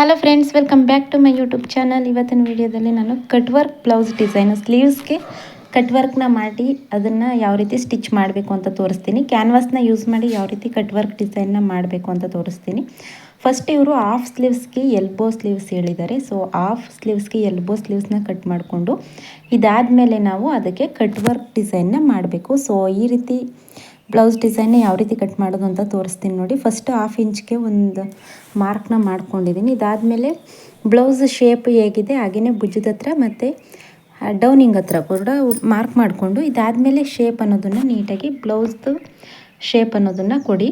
Hello friends welcome back to my YouTube channel ಇವತ್ತಿನ ವಿಡಿಯೋದಲ್ಲಿ ನಾನು ಕಟ್ ವರ್ಕ್ ಬ್ಲೌಸ್ ಡಿಸೈನು ಸ್ಲೀವ್ಸ್ಗೆ ಕಟ್ ವರ್ಕ್ನ ಮಾಡಿ ಅದನ್ನು ಯಾವ ರೀತಿ ಸ್ಟಿಚ್ ಮಾಡಬೇಕು ಅಂತ ತೋರಿಸ್ತೀನಿ. ಕ್ಯಾನ್ವಾಸ್ನ ಯೂಸ್ ಮಾಡಿ ಯಾವ ರೀತಿ ಕಟ್ ವರ್ಕ್ ಡಿಸೈನ್ನ ಮಾಡಬೇಕು ಅಂತ ತೋರಿಸ್ತೀನಿ. ಫಸ್ಟ್ ಇವರು ಆಫ್ ಸ್ಲೀವ್ಸ್ಗೆ ಎಲ್ಬೋ ಸ್ಲೀವ್ಸ್ ಹೇಳಿದ್ದಾರೆ. ಸೊ ಆಫ್ ಸ್ಲೀವ್ಸ್ಗೆ ಎಲ್ಬೋ ಸ್ಲೀವ್ಸ್ನ ಕಟ್ ಮಾಡಿಕೊಂಡು ಇದಾದಮೇಲೆ ನಾವು ಅದಕ್ಕೆ ಕಟ್ ವರ್ಕ್ ಡಿಸೈನ್ನ ಮಾಡಬೇಕು. ಸೊ ಈ ರೀತಿ ಬ್ಲೌಸ್ ಡಿಸೈನ್ ಯಾವ ರೀತಿ ಕಟ್ ಮಾಡೋದು ಅಂತ ತೋರಿಸ್ತೀನಿ ನೋಡಿ. ಫಸ್ಟ್ ಹಾಫ್ ಇಂಚ್ಗೆ ಒಂದು ಮಾರ್ಕ್ನ ಮಾಡ್ಕೊಂಡಿದ್ದೀನಿ. ಇದಾದಮೇಲೆ ಬ್ಲೌಸ್ ಶೇಪ್ ಹೇಗಿದೆ ಹಾಗೆಯೇ ಭುಜದ ಹತ್ರ ಮತ್ತು ಡೌನಿಂಗ್ ಹತ್ರ ಕೂಡ ಮಾರ್ಕ್ ಮಾಡಿಕೊಂಡು, ಇದಾದಮೇಲೆ ಶೇಪ್ ಅನ್ನೋದನ್ನು ನೀಟಾಗಿ ಬ್ಲೌಸ್ದು ಶೇಪ್ ಅನ್ನೋದನ್ನು ಕೊಡಿ.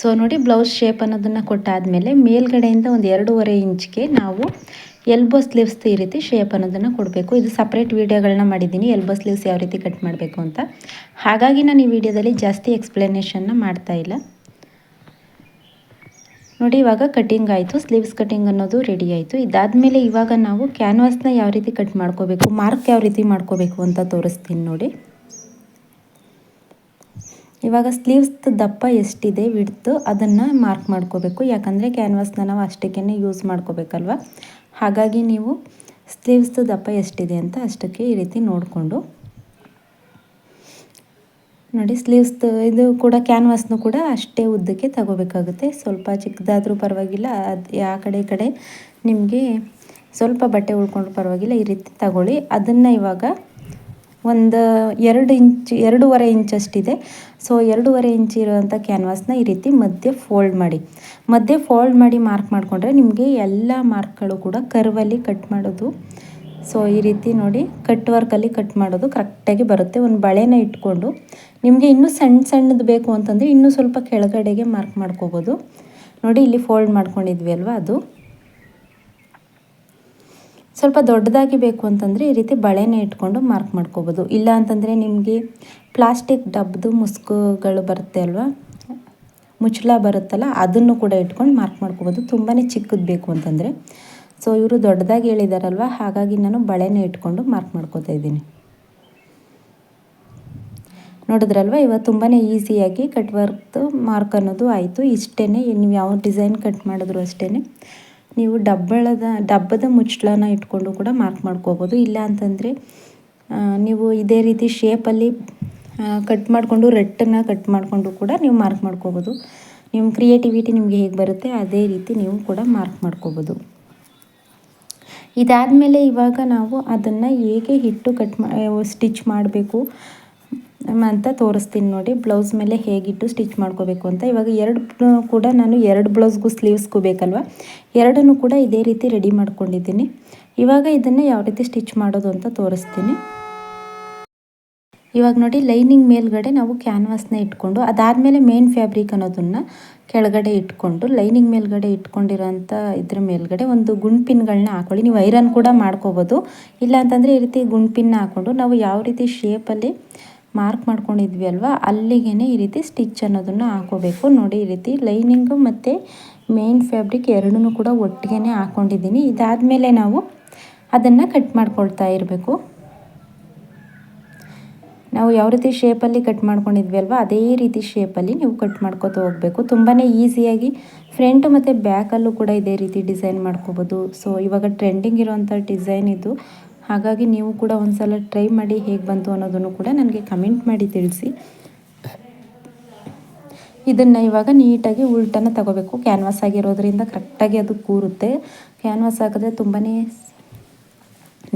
ಸೊ ನೋಡಿ ಬ್ಲೌಸ್ ಶೇಪ್ ಅನ್ನೋದನ್ನು ಕೊಟ್ಟಾದಮೇಲೆ ಮೇಲ್ಗಡೆಯಿಂದ ಒಂದು ಎರಡೂವರೆ ಇಂಚ್ಗೆ ನಾವು ಎಲ್ಬೋ ಸ್ಲೀವ್ಸ್ ಈ ರೀತಿ ಶೇಪ್ ಅನ್ನೋದನ್ನು ಕೊಡಬೇಕು. ಇದು ಸಪ್ರೇಟ್ ವೀಡಿಯೋಗಳನ್ನ ಮಾಡಿದ್ದೀನಿ. ಎಲ್ಬೋ ಸ್ಲೀವ್ಸ್ ಯಾವ ರೀತಿ ಕಟ್ ಮಾಡಬೇಕು ಅಂತ. ಹಾಗಾಗಿ ನಾನು ಈ ವಿಡಿಯೋದಲ್ಲಿ ಜಾಸ್ತಿ ಎಕ್ಸ್ಪ್ಲನೇಷನ್ನ ಮಾಡ್ತಾ ಇಲ್ಲ. ನೋಡಿ, ಇವಾಗ ಕಟಿಂಗ್ ಆಯಿತು. ಸ್ಲೀವ್ಸ್ ಕಟ್ಟಿಂಗ್ ಅನ್ನೋದು ರೆಡಿ ಆಯಿತು. ಇದಾದಮೇಲೆ ಇವಾಗ ನಾವು ಕ್ಯಾನ್ವಾಸ್ನ ಯಾವ ರೀತಿ ಕಟ್ ಮಾಡ್ಕೋಬೇಕು ಮಾರ್ಕ್ ಯಾವ ರೀತಿ ಮಾಡ್ಕೋಬೇಕು ಅಂತ ತೋರಿಸ್ತೀನಿ ನೋಡಿ. ಇವಾಗ ಸ್ಲೀವ್ಸ್ ದಪ್ಪ ಎಷ್ಟಿದೆ ವಿಡ್ತು ಅದನ್ನು ಮಾರ್ಕ್ ಮಾಡ್ಕೋಬೇಕು. ಯಾಕಂದರೆ ಕ್ಯಾನ್ವಾಸ್ನ ನಾವು ಅಷ್ಟಕ್ಕೇ ಯೂಸ್ ಮಾಡ್ಕೋಬೇಕಲ್ವ? ಹಾಗಾಗಿ ನೀವು ಸ್ಲೀವ್ಸ್ದು ದಪ್ಪ ಎಷ್ಟಿದೆ ಅಂತ ಅಷ್ಟಕ್ಕೆ ಈ ರೀತಿ ನೋಡಿಕೊಂಡು. ನೋಡಿ ಸ್ಲೀವ್ಸ್ದು ಇದು ಕೂಡ ಕ್ಯಾನ್ವಾಸ್ನು ಕೂಡ ಅಷ್ಟೇ ಉದ್ದಕ್ಕೆ ತಗೋಬೇಕಾಗುತ್ತೆ. ಸ್ವಲ್ಪ ಚಿಕ್ಕದಾದರೂ ಪರವಾಗಿಲ್ಲ, ಅದು ಆ ಕಡೆ ಕಡೆ ನಿಮಗೆ ಸ್ವಲ್ಪ ಬಟ್ಟೆ ಉಳ್ಕೊಂಡ್ರು ಪರವಾಗಿಲ್ಲ, ಈ ರೀತಿ ತಗೊಳ್ಳಿ. ಅದನ್ನು ಇವಾಗ ಒಂದು ಎರಡು ಇಂಚ್, ಎರಡೂವರೆ ಇಂಚಷ್ಟಿದೆ ಸೊ ಎರಡೂವರೆ ಇಂಚ್ ಇರುವಂಥ ಕ್ಯಾನ್ವಾಸ್ನ ಈ ರೀತಿ ಮಧ್ಯೆ ಫೋಲ್ಡ್ ಮಾಡಿ. ಮಧ್ಯೆ ಫೋಲ್ಡ್ ಮಾಡಿ ಮಾರ್ಕ್ ಮಾಡಿಕೊಂಡ್ರೆ ನಿಮಗೆ ಎಲ್ಲ ಮಾರ್ಕ್ಗಳು ಕೂಡ ಕರ್ವಲ್ಲಿ ಕಟ್ ಮಾಡೋದು. ಸೊ ಈ ರೀತಿ ನೋಡಿ ಕಟ್ ವರ್ಕಲ್ಲಿ ಕಟ್ ಮಾಡೋದು ಕರೆಕ್ಟಾಗಿ ಬರುತ್ತೆ. ಒಂದು ಬಳೆನ ಇಟ್ಕೊಂಡು ನಿಮಗೆ ಇನ್ನೂ ಸಣ್ಣ ಸಣ್ಣದು ಬೇಕು ಅಂತಂದರೆ ಇನ್ನೂ ಸ್ವಲ್ಪ ಕೆಳಗಡೆಗೆ ಮಾರ್ಕ್ ಮಾಡ್ಕೋಬೋದು. ನೋಡಿ, ಇಲ್ಲಿ ಫೋಲ್ಡ್ ಮಾಡ್ಕೊಂಡಿದ್ವಿ ಅಲ್ವಾ ಅದು? ಸ್ವಲ್ಪ ದೊಡ್ಡದಾಗಿ ಬೇಕು ಅಂತಂದರೆ ಈ ರೀತಿ ಬಳೆನೇ ಇಟ್ಕೊಂಡು ಮಾರ್ಕ್ ಮಾಡ್ಕೋಬೋದು. ಇಲ್ಲ ಅಂತಂದರೆ ನಿಮಗೆ ಪ್ಲಾಸ್ಟಿಕ್ ಡಬ್ಬದು ಮುಸ್ಕುಗಳು ಬರುತ್ತೆ ಅಲ್ವಾ? ಮುಚ್ಚಳ ಬರುತ್ತಲ್ಲ, ಅದನ್ನು ಕೂಡ ಇಟ್ಕೊಂಡು ಮಾರ್ಕ್ ಮಾಡ್ಕೋಬೋದು. ತುಂಬಾ ಚಿಕ್ಕದು ಬೇಕು ಅಂತಂದರೆ. ಸೊ ಇವರು ದೊಡ್ಡದಾಗಿ ಹೇಳಿದಾರಲ್ವ? ಹಾಗಾಗಿ ನಾನು ಬಳೆನೇ ಇಟ್ಕೊಂಡು ಮಾರ್ಕ್ ಮಾಡ್ಕೋತಾ ಇದ್ದೀನಿ. ನೋಡಿದ್ರಲ್ವ? ಇವಾಗ ತುಂಬಾ ಈಸಿಯಾಗಿ ಕಟ್ ವರ್ಕ್ದು ಮಾರ್ಕ್ ಅನ್ನೋದು ಆಯಿತು. ಇಷ್ಟೇ ನೀವು ಯಾವ ಡಿಸೈನ್ ಕಟ್ ಮಾಡಿದ್ರು ಅಷ್ಟೇ ನೀವು ಡಬ್ಬಳದ, ಡಬ್ಬದ ಮುಚ್ಚಳನ ಇಟ್ಕೊಂಡು ಕೂಡ ಮಾರ್ಕ್ ಮಾಡ್ಕೋಬೋದು. ಇಲ್ಲ ಅಂತಂದರೆ ನೀವು ಇದೇ ರೀತಿ ಶೇಪಲ್ಲಿ ಕಟ್ ಮಾಡಿಕೊಂಡು ರೆಟ್ಟನ್ನು ಕಟ್ ಮಾಡಿಕೊಂಡು ಕೂಡ ನೀವು ಮಾರ್ಕ್ ಮಾಡ್ಕೋಬೋದು. ನಿಮ್ಮ ಕ್ರಿಯೇಟಿವಿಟಿ ನಿಮಗೆ ಹೇಗೆ ಬರುತ್ತೆ ಅದೇ ರೀತಿ ನೀವು ಕೂಡ ಮಾರ್ಕ್ ಮಾಡ್ಕೋಬೋದು. ಇದಾದಮೇಲೆ ಇವಾಗ ನಾವು ಅದನ್ನು ಹೇಗೆ ಹಿಟ್ಟು ಕಟ್ ಮಾ ಸ್ಟಿಚ್ ಮಾಡಬೇಕು ಅಂತ ತೋರಿಸ್ತೀನಿ ನೋಡಿ. ಬ್ಲೌಸ್ ಮೇಲೆ ಹೇಗಿಟ್ಟು ಸ್ಟಿಚ್ ಮಾಡ್ಕೋಬೇಕು ಅಂತ. ಇವಾಗ ಎರಡು ಕೂಡ ನಾನು ಎರಡು ಬ್ಲೌಸ್ಗೂ ಸ್ಲೀವ್ಸ್ಗೂ ಬೇಕಲ್ವ? ಎರಡನ್ನು ಕೂಡ ಇದೇ ರೀತಿ ರೆಡಿ ಮಾಡ್ಕೊಂಡಿದ್ದೀನಿ. ಇವಾಗ ಇದನ್ನು ಯಾವ ರೀತಿ ಸ್ಟಿಚ್ ಮಾಡೋದು ಅಂತ ತೋರಿಸ್ತೀನಿ. ಇವಾಗ ನೋಡಿ, ಲೈನಿಂಗ್ ಮೇಲ್ಗಡೆ ನಾವು ಕ್ಯಾನ್ವಾಸ್ನ ಇಟ್ಕೊಂಡು, ಅದಾದಮೇಲೆ ಮೇನ್ ಫ್ಯಾಬ್ರಿಕ್ ಅನ್ನೋದನ್ನು ಕೆಳಗಡೆ ಇಟ್ಕೊಂಡು, ಲೈನಿಂಗ್ ಮೇಲ್ಗಡೆ ಇಟ್ಕೊಂಡಿರೋಂಥ ಇದ್ರ ಮೇಲ್ಗಡೆ ಒಂದು ಗುಂಡ್ಪಿನ್ಗಳನ್ನ ಹಾಕೊಳ್ಳಿ. ನೀವು ಐರನ್ ಕೂಡ ಮಾಡ್ಕೋಬೋದು. ಇಲ್ಲ ಅಂತಂದರೆ ಈ ರೀತಿ ಗುಂಡ್ಪಿನ್ನ ಹಾಕ್ಕೊಂಡು ನಾವು ಯಾವ ರೀತಿ ಶೇಪಲ್ಲಿ ಮಾರ್ಕ್ ಮಾಡ್ಕೊಂಡಿದ್ವಿ ಅಲ್ವಾ? ಅಲ್ಲಿಗೆ ಈ ರೀತಿ ಸ್ಟಿಚ್ ಅನ್ನೋದನ್ನು ಹಾಕೋಬೇಕು. ನೋಡಿ ಈ ರೀತಿ ಲೈನಿಂಗು ಮತ್ತು ಮೇನ್ ಫ್ಯಾಬ್ರಿಕ್ ಎರಡೂ ಕೂಡ ಒಟ್ಟಿಗೆ ಹಾಕ್ಕೊಂಡಿದ್ದೀನಿ ಇದಾದಮೇಲೆ ನಾವು ಅದನ್ನು ಕಟ್ ಮಾಡ್ಕೊಳ್ತಾ ಇರಬೇಕು. ನಾವು ಯಾವ ರೀತಿ ಶೇಪಲ್ಲಿ ಕಟ್ ಮಾಡ್ಕೊಂಡಿದ್ವಿ ಅಲ್ವಾ, ಅದೇ ರೀತಿ ಶೇಪಲ್ಲಿ ನೀವು ಕಟ್ ಮಾಡ್ಕೋತಾ ಹೋಗಬೇಕು. ತುಂಬಾ ಈಸಿಯಾಗಿ ಫ್ರಂಟ್ ಮತ್ತು ಬ್ಯಾಕಲ್ಲೂ ಕೂಡ ಇದೇ ರೀತಿ ಡಿಸೈನ್ ಮಾಡ್ಕೋಬೋದು. ಸೊ ಇವಾಗ ಟ್ರೆಂಡಿಂಗ್ ಇರೋವಂಥ ಡಿಸೈನ್ ಇದು. ಹಾಗಾಗಿ ನೀವು ಕೂಡ ಒಂದು ಸಲ ಟ್ರೈ ಮಾಡಿ ಹೇಗೆ ಬಂತು ಅನ್ನೋದನ್ನು ಕೂಡ ನನಗೆ ಕಮೆಂಟ್ ಮಾಡಿ ತಿಳಿಸಿ. ಇದನ್ನು ಇವಾಗ ನೀಟಾಗಿ ಉಲ್ಟನ್ನು ತಗೋಬೇಕು. ಕ್ಯಾನ್ವಾಸ್ ಆಗಿರೋದ್ರಿಂದ ಕರೆಕ್ಟಾಗಿ ಅದು ಕೂರುತ್ತೆ. ಕ್ಯಾನ್ವಾಸ್ ಹಾಕಿದ್ರೆ ತುಂಬಾ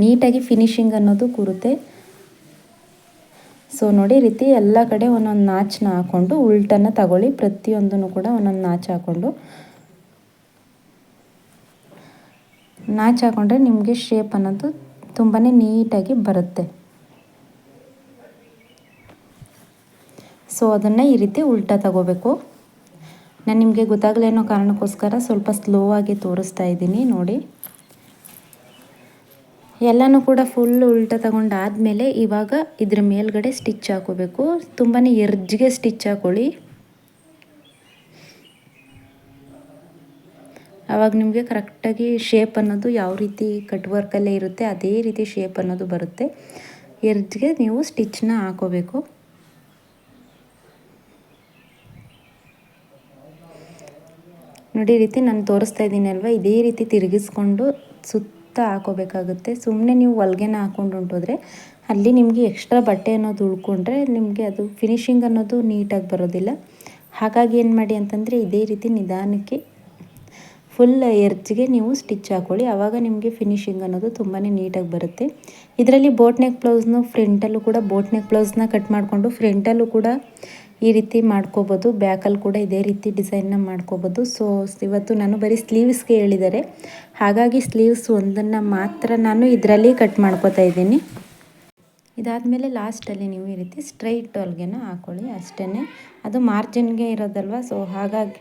ನೀಟಾಗಿ ಫಿನಿಶಿಂಗ್ ಅನ್ನೋದು ಕೂರುತ್ತೆ. ಸೊ ನೋಡಿ ರೀತಿ ಎಲ್ಲ ಕಡೆ ಒಂದೊಂದು ನಾಚನ್ನ ಹಾಕ್ಕೊಂಡು ಉಲ್ಟನ್ನು ತಗೊಳ್ಳಿ. ಪ್ರತಿಯೊಂದನ್ನು ಕೂಡ ಒಂದೊಂದು ನಾಚ್ ಹಾಕ್ಕೊಂಡು ನಾಚ್ ಹಾಕೊಂಡ್ರೆ ನಿಮಗೆ ಶೇಪ್ ಅನ್ನೋದು ತುಂಬಾ ನೀಟಾಗಿ ಬರುತ್ತೆ. ಸೊ ಅದನ್ನು ಈ ರೀತಿ ಉಲ್ಟಾ ತಗೋಬೇಕು. ನಾನು ನಿಮಗೆ ಗೊತ್ತಾಗಲೇನೋ ಕಾರಣಕ್ಕೋಸ್ಕರ ಸ್ವಲ್ಪ ಸ್ಲೋ ಆಗಿ ತೋರಿಸ್ತಾ ಇದ್ದೀನಿ, ನೋಡಿ. ಎಲ್ಲನೂ ಕೂಡ ಫುಲ್ ಉಲ್ಟ ತಗೊಂಡಾದಮೇಲೆ ಇವಾಗ ಇದ್ರ ಮೇಲ್ಗಡೆ ಸ್ಟಿಚ್ ಹಾಕೋಬೇಕು. ತುಂಬಾ ಎರ್ಜ್ಗೆ ಸ್ಟಿಚ್ ಹಾಕೊಳ್ಳಿ. ಆವಾಗ ನಿಮಗೆ ಕರೆಕ್ಟಾಗಿ ಶೇಪ್ ಅನ್ನೋದು ಯಾವ ರೀತಿ ಕಟ್ ವರ್ಕಲ್ಲೇ ಇರುತ್ತೆ, ಅದೇ ರೀತಿ ಶೇಪ್ ಅನ್ನೋದು ಬರುತ್ತೆ. ಎರ್ಜ್ಗೆ ನೀವು ಸ್ಟಿಚ್ನ ಹಾಕೋಬೇಕು. ನೋಡಿ ರೀತಿ ನಾನು ತೋರಿಸ್ತಾ ಇದ್ದೀನಿ ಅಲ್ವಾ? ಇದೇ ರೀತಿ ತಿರುಗಿಸ್ಕೊಂಡು ಸುತ್ತ ಹಾಕೋಬೇಕಾಗುತ್ತೆ. ಸುಮ್ಮನೆ ನೀವು ಹೊಲ್ಗೆನ ಹಾಕೊಂಡು ಹೊಂಟೋದ್ರೆ ಅಲ್ಲಿ ನಿಮಗೆ ಎಕ್ಸ್ಟ್ರಾ ಬಟ್ಟೆ ಅನ್ನೋದು ಉಳ್ಕೊಂಡ್ರೆ ನಿಮಗೆ ಅದು ಫಿನಿಶಿಂಗ್ ಅನ್ನೋದು ನೀಟಾಗಿ ಬರೋದಿಲ್ಲ. ಹಾಗಾಗಿ ಏನು ಮಾಡಿ ಅಂತಂದರೆ ಇದೇ ರೀತಿ ನಿಧಾನಕ್ಕೆ ಫುಲ್ ಎರ್ಜ್ಗೆ ನೀವು ಸ್ಟಿಚ್ ಹಾಕೊಳ್ಳಿ. ಆವಾಗ ನಿಮಗೆ ಫಿನಿಶಿಂಗ್ ಅನ್ನೋದು ತುಂಬಾ ನೀಟಾಗಿ ಬರುತ್ತೆ. ಇದರಲ್ಲಿ ಬೋಟ್ ನೆಕ್ ಬ್ಲೌಸ್ನು ಫ್ರಂಟಲ್ಲೂ ಕೂಡ ಬೋಟ್ ನೆಕ್ ಬ್ಲೌಸ್ನ ಕಟ್ ಮಾಡಿಕೊಂಡು ಫ್ರಂಟಲ್ಲೂ ಕೂಡ ಈ ರೀತಿ ಮಾಡ್ಕೋಬೋದು. ಬ್ಯಾಕಲ್ಲಿ ಕೂಡ ಇದೇ ರೀತಿ ಡಿಸೈನ್ನ ಮಾಡ್ಕೋಬೋದು. ಸೊ ಇವತ್ತು ನಾನು ಬರೀ ಸ್ಲೀವ್ಸ್ಗೆ ಹೇಳಿದ್ದಾರೆ ಹಾಗಾಗಿ ಸ್ಲೀವ್ಸ್ ಒಂದನ್ನು ಮಾತ್ರ ನಾನು ಇದರಲ್ಲಿ ಕಟ್ ಮಾಡ್ಕೋತಾ ಇದ್ದೀನಿ. ಇದಾದಮೇಲೆ ಲಾಸ್ಟಲ್ಲಿ ನೀವು ಈ ರೀತಿ ಸ್ಟ್ರೈಟ್ ಹೊಲ್ಗೆನ ಹಾಕೊಳ್ಳಿ ಅಷ್ಟೇ ಅದು ಮಾರ್ಜಿನ್ಗೆ ಇರೋದಲ್ವ? ಸೊ ಹಾಗಾಗಿ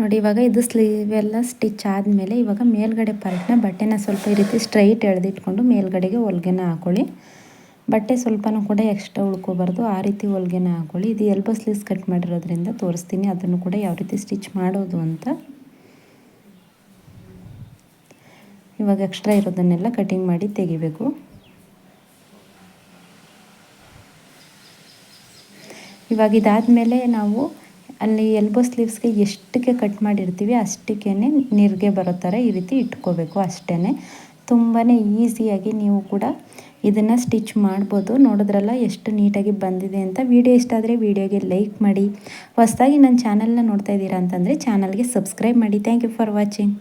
ನೋಡಿ, ಇವಾಗ ಇದು ಸ್ಲೀವ್ ಎಲ್ಲ ಸ್ಟಿಚ್ ಆದಮೇಲೆ ಇವಾಗ ಮೇಲ್ಗಡೆ ಪಾರ್ಟ್ನ ಬಟ್ಟೆನ ಸ್ವಲ್ಪ ಈ ರೀತಿ ಸ್ಟ್ರೈಟ್ ಎಳೆದಿಟ್ಕೊಂಡು ಮೇಲ್ಗಡೆಗೆ ಹೊಲ್ಗೆನ ಹಾಕೊಳ್ಳಿ. ಬಟ್ಟೆ ಸ್ವಲ್ಪನೂ ಕೂಡ ಎಕ್ಸ್ಟ್ರಾ ಉಳ್ಕೋಬಾರ್ದು. ಆ ರೀತಿ ಹೊಲ್ಗೆನ ಹಾಕೊಳ್ಳಿ. ಇದು ಎಲ್ಬೋ ಸ್ಲೀವ್ಸ್ ಕಟ್ ಮಾಡಿರೋದ್ರಿಂದ ತೋರಿಸ್ತೀನಿ. ಅದನ್ನು ಕೂಡ ಯಾವ ರೀತಿ ಸ್ಟಿಚ್ ಮಾಡೋದು ಅಂತ. ಇವಾಗ ಎಕ್ಸ್ಟ್ರಾ ಇರೋದನ್ನೆಲ್ಲ ಕಟಿಂಗ್ ಮಾಡಿ ತೆಗಿಬೇಕು. ಇವಾಗ ಇದಾದಮೇಲೆ ನಾವು ಅಲ್ಲಿ ಎಲ್ಬೋ ಸ್ಲೀವ್ಸ್ಗೆ ಎಷ್ಟಕ್ಕೆ ಕಟ್ ಮಾಡಿರ್ತೀವಿ ಅಷ್ಟಕ್ಕೇ ನೀರಿಗೆ ಬರೋ ಥರ ಈ ರೀತಿ ಇಟ್ಕೋಬೇಕು ಅಷ್ಟೇ ತುಂಬಾ ಈಸಿಯಾಗಿ ನೀವು ಕೂಡ ಇದನ್ನು ಸ್ಟಿಚ್ ಮಾಡ್ಬೋದು. ನೋಡಿದ್ರಲ್ಲ ಎಷ್ಟು ನೀಟಾಗಿ ಬಂದಿದೆ ಅಂತ. ವಿಡಿಯೋ ಇಷ್ಟ ಆದರೆ ವಿಡಿಯೋಗೆ ಲೈಕ್ ಮಾಡಿ. ಹೊಸದಾಗಿ ನನ್ನ ಚಾನಲ್ನ ನೋಡ್ತಾ ಇದ್ದೀರಾ ಅಂತಂದರೆ ಚಾನಲ್ಗೆ ಸಬ್ಸ್ಕ್ರೈಬ್ ಮಾಡಿ. Thank you for watching